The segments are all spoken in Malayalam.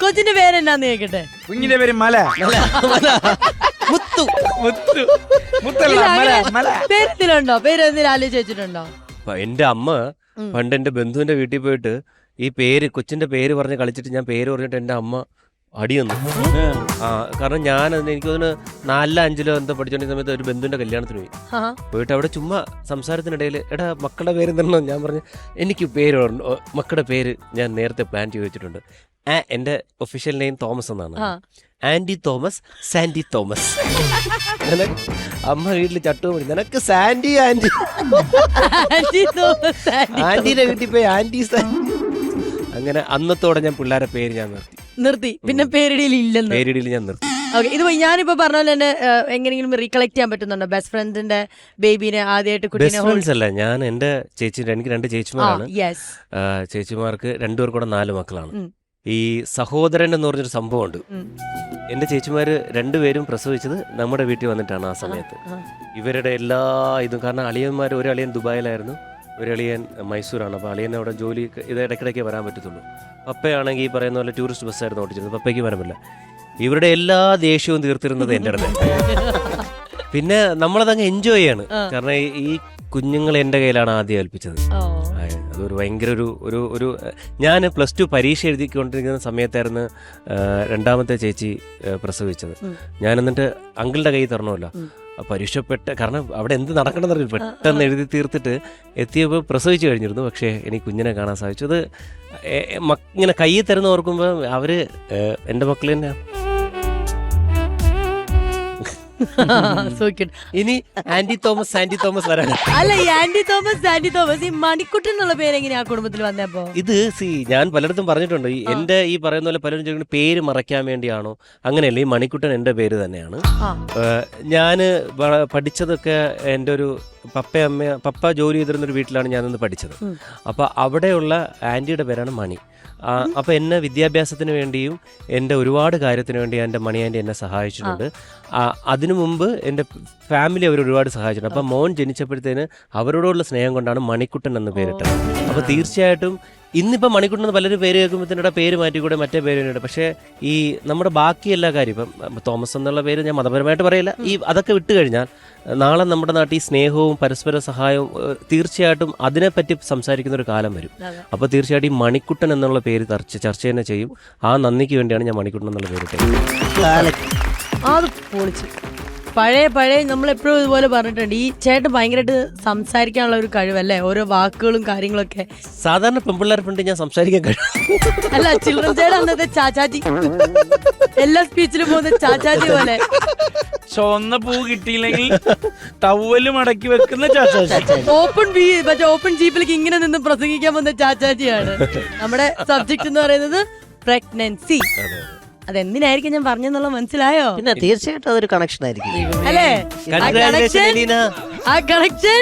കൊച്ചിന്റെ പേരെന്നാന്ന് കേക്കട്ടെ കുഞ്ഞിന്റെ പേര് മല. മുത്തു. മുത്തു. മുത്തല്ല മല മല. പേരെന്തിലുണ്ടോ? പേരെന്തിലും ആലോചിച്ച് വെച്ചിട്ടുണ്ടോ എന്റെ അമ്മ പണ്ട് എന്റെ ബന്ധുവിന്റെ വീട്ടിൽ പോയിട്ട് ഈ പേര് കൊച്ചിന്റെ പേര് പറഞ്ഞ് കളിച്ചിട്ട് ഞാൻ പേര് പറഞ്ഞിട്ട് എന്റെ അമ്മ അടിയൊന്നു ആ കാരണം ഞാൻ അതിന് എനിക്ക് തോന്നുന്നു നാലിലോ അഞ്ചിലോ എന്തോ പഠിച്ചോണ്ടിരുന്ന സമയത്ത് ഒരു ബന്ധുവിന്റെ കല്യാണത്തിന് പോയി. പോയിട്ട് അവിടെ ചുമ്മാ സംസാരത്തിനിടയിൽ എടാ മക്കളുടെ പേര് എന്തെന്നോ ഞാൻ പറഞ്ഞു എനിക്ക് പേര് മക്കളുടെ പേര് ഞാൻ നേരത്തെ പ്ലാൻ ചെയ്ത് വെച്ചിട്ടുണ്ട്. എന്റെ ഒഫീഷ്യൽ നെയിം തോമസ് എന്നാണ്. Aunty Thomas Sandy Thomas. അമ്മ വീട്ടിൽ ചട്ടു മണി നിനക്ക് സാൻഡി ആന്റി. ആന്റിയുടെ വീട്ടിൽ പോയി ആന്റി അങ്ങനെ അന്നത്തോടെ ഞാൻ പിള്ളേരെ പേര് ഞാൻ നിർത്തി. നിർത്തി. പിന്നെ പേരിടിയിൽ ഇല്ലെന്ന്. പേരിടിയിൽ ഞാൻ നിർത്തി. ഓക്കെ ഇത് ഞാനിപ്പോ പറഞ്ഞ പോലെ തന്നെ എങ്ങനെയെങ്കിലും റീകളക്ട് ചെയ്യാൻ പറ്റുന്നുണ്ടോ? ബെസ്റ്റ് ഫ്രണ്ടിന്റെ ബേബിനെ ആദ്യമായിട്ട് ബെസ്റ്റ് ഫ്രണ്ട്സ് അല്ല ഞാൻ എന്റെ ചേച്ചി എനിക്ക് രണ്ട് ചേച്ചിമാരാണ്. ചേച്ചിമാർക്ക് രണ്ടുപേർക്കൂടെ നാല് മക്കളാണ്. ഈ സഹോദരൻ എന്ന് പറഞ്ഞൊരു സംഭവമുണ്ട്. എന്റെ ചേച്ചിമാര് രണ്ടുപേരും പ്രസവിച്ചത് നമ്മുടെ വീട്ടിൽ വന്നിട്ടാണ് ആ സമയത്ത്. ഇവരുടെ എല്ലാ ഇതും കാരണം അളിയന്മാർ ഒരു അളിയൻ ദുബായിലായിരുന്നു ഒരു അളിയൻ മൈസൂരാണ്. അപ്പോൾ അളിയൻ അവിടെ ജോലി ഇത് ഇടയ്ക്കിടയ്ക്ക് വരാൻ പറ്റത്തുള്ളൂ. പപ്പയാണെങ്കിൽ ഈ പറയുന്ന പോലെ ടൂറിസ്റ്റ് ബസ്സായിരുന്നു ഓടിച്ചിരുന്നത്. പപ്പയ്ക്ക് വരമില്ല ഇവരുടെ എല്ലാ ദേഷ്യവും തീർത്തിരുന്നത് എന്റെ അടുത്ത്. പിന്നെ നമ്മളതങ്ങ് എൻജോയ് ചെയ്യാണ്. കാരണം ഈ- ഈ കുഞ്ഞുങ്ങൾ എന്റെ കയ്യിലാണ് ആദ്യം ഏൽപ്പിച്ചത്. അതൊരു ഭയങ്കര ഒരു ഒരു ഒരു ഞാൻ പ്ലസ് ടു പരീക്ഷ എഴുതിക്കൊണ്ടിരിക്കുന്ന സമയത്തായിരുന്നു രണ്ടാമത്തെ ചേച്ചി പ്രസവിച്ചത്. ഞാൻ എന്നിട്ട് അങ്കിളുടെ കൈ തരണമല്ലോ പരീക്ഷ പെട്ട പരീക്ഷപ്പെട്ട കാരണം അവിടെ എന്ത് നടക്കണമെന്ന് അറിയില്ല. പെട്ടെന്ന് എഴുതി തീർത്തിട്ട് എത്തിയപ്പോൾ പ്രസവിച്ചു കഴിഞ്ഞിരുന്നു. പക്ഷേ എനിക്ക് കുഞ്ഞിനെ കാണാൻ സാധിച്ചു. അത് ഇങ്ങനെ കയ്യിൽ തരുന്ന ഓർക്കുമ്പോൾ അവർ എന്റെ മക്കൾ തന്നെ So cute. ഇനി ആന്റി തോമസ് ആന്റി തോമസ് വരാൻ അല്ല ഈ ആന്റി തോമസ് ആന്റി തോമസ് ഈ മണിക്കുട്ടൻ എന്നുള്ള പേര് എങ്ങനെയാ ആ കുടുംബത്തിൽ വന്നപ്പോ? ഇത് സി ഞാൻ പലയിടത്തും പറഞ്ഞിട്ടുണ്ട്. ഈ എന്റെ ഈ പറയുന്ന പോലെ പലരും ചോദിക്കുന്നത് പേര് മറയ്ക്കാൻ വേണ്ടിയാണോ? അങ്ങനെയല്ല ഈ മണിക്കുട്ടൻ എന്റെ പേര് തന്നെയാണ്. ഞാൻ പഠിച്ചതൊക്കെ എന്റെ ഒരു പപ്പ അമ്മ പപ്പ ജോലി ചെയ്തിരുന്ന ഒരു വീട്ടിലാണ് ഞാനന്ന് പഠിച്ചത്. അപ്പൊ അപ്പോൾ അവിടെയുള്ള ആന്റിയുടെ പേരാണ് മണി. അപ്പൊ അപ്പോൾ എന്നെ വിദ്യാഭ്യാസത്തിന് വേണ്ടിയും എന്റെ ഒരുപാട് കാര്യത്തിന് വേണ്ടി എന്റെ മണി ആന്റി എന്നെ സഹായിച്ചിട്ടുണ്ട്. അതിനു മുമ്പ് എന്റെ ഫാമിലി അവർ ഒരുപാട് സഹായിച്ചിട്ടുണ്ട്. അപ്പോൾ മോൻ ജനിച്ചപ്പോഴത്തേന് അവരോടുള്ള സ്നേഹം കൊണ്ടാണ് മണിക്കുട്ടൻ എന്ന് പേരിട്ടത്. അപ്പോൾ തീർച്ചയായിട്ടും ഇന്നിപ്പോൾ മണിക്കുണ്ടെന്ന് പലരും പേര് കേൾക്കുമ്പോഴത്തേനും പേര് മാറ്റിക്കൂടെ മറ്റേ പേര് പക്ഷേ ഈ നമ്മുടെ ബാക്കി എല്ലാ കാര്യം ഇപ്പം തോമസ് എന്നുള്ള പേര് ഞാൻ മതപരമായിട്ട് പറയില്ല. ഈ അതൊക്കെ വിട്ട് കഴിഞ്ഞാൽ നാളെ നമ്മുടെ നാട്ടിൽ സ്നേഹവും പരസ്പര സഹായവും തീർച്ചയായിട്ടും അതിനെപ്പറ്റി സംസാരിക്കുന്ന ഒരു കാലം വരും. അപ്പോൾ തീർച്ചയായിട്ടും ഈ മണിക്കുട്ടൻ എന്നുള്ള പേര് ചർച്ച ചർച്ച തന്നെ ചെയ്യും. ആ നന്ദിക്ക് വേണ്ടിയാണ് ഞാൻ മണിക്കുട്ടൻ എന്നുള്ള പേര് അത് പൊളിച്ചു. പഴയ പഴയ നമ്മൾ എപ്പോഴും ഇതുപോലെ പറഞ്ഞിട്ടുണ്ട്. ഈ ചേട്ടൻ ഭയങ്കരമായിട്ട് സംസാരിക്കാനുള്ള ഒരു കഴിവല്ലേ? ഓരോ വാക്കുകളും കാര്യങ്ങളൊക്കെ. സാധാരണ പെമ്പിള്ളേരെ പണ്ട് ഞാൻ സംസാരിക്കാൻ കഴിയും അല്ല ചിൽഡ്രൻ ചേട്ടൻ അന്നത്തെ ചാച്ചാജി. എല്ലാ സ്പീച്ചിലും പോകുന്ന ചാച്ചാജി പോലെ. ചുവന്ന പൂ കിട്ടിയില്ലെങ്കിൽ ടവൽ മടക്കി വെക്കുന്ന ചാച്ചാജി. ഓപ്പൺ ബി മറ്റേ ഓപ്പൺ ജീപ്പിലേക്ക് ഇങ്ങനെ നിന്ന് പ്രസംഗിക്കാൻ വന്ന ചാച്ചാജിയാണ്. നമ്മുടെ സബ്ജക്ട് എന്ന് പറയുന്നത് പ്രഗ്നൻസി അതെന്തിനായിരിക്കും ഞാൻ പറഞ്ഞെന്നുള്ള മനസ്സിലായോ? പിന്നെ തീർച്ചയായിട്ടും അതൊരു കണക്ഷൻ ആയിരിക്കും. അല്ലേ? ആ Congratulations, എലീന. ആ കണക്ഷൻ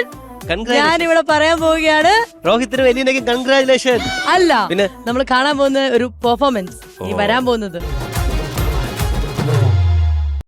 Congratulations. ഞാൻ ഇവിടെ പറയാൻ പോവുകയാണ്. രോഹിത്തിന് വലിയ കൺഗ്രാചുലേഷൻ അല്ല പിന്നെ? നമ്മൾ കാണാൻ പോകുന്ന ഒരു പെർഫോമൻസ് ഈ വരാൻ പോകുന്നത്.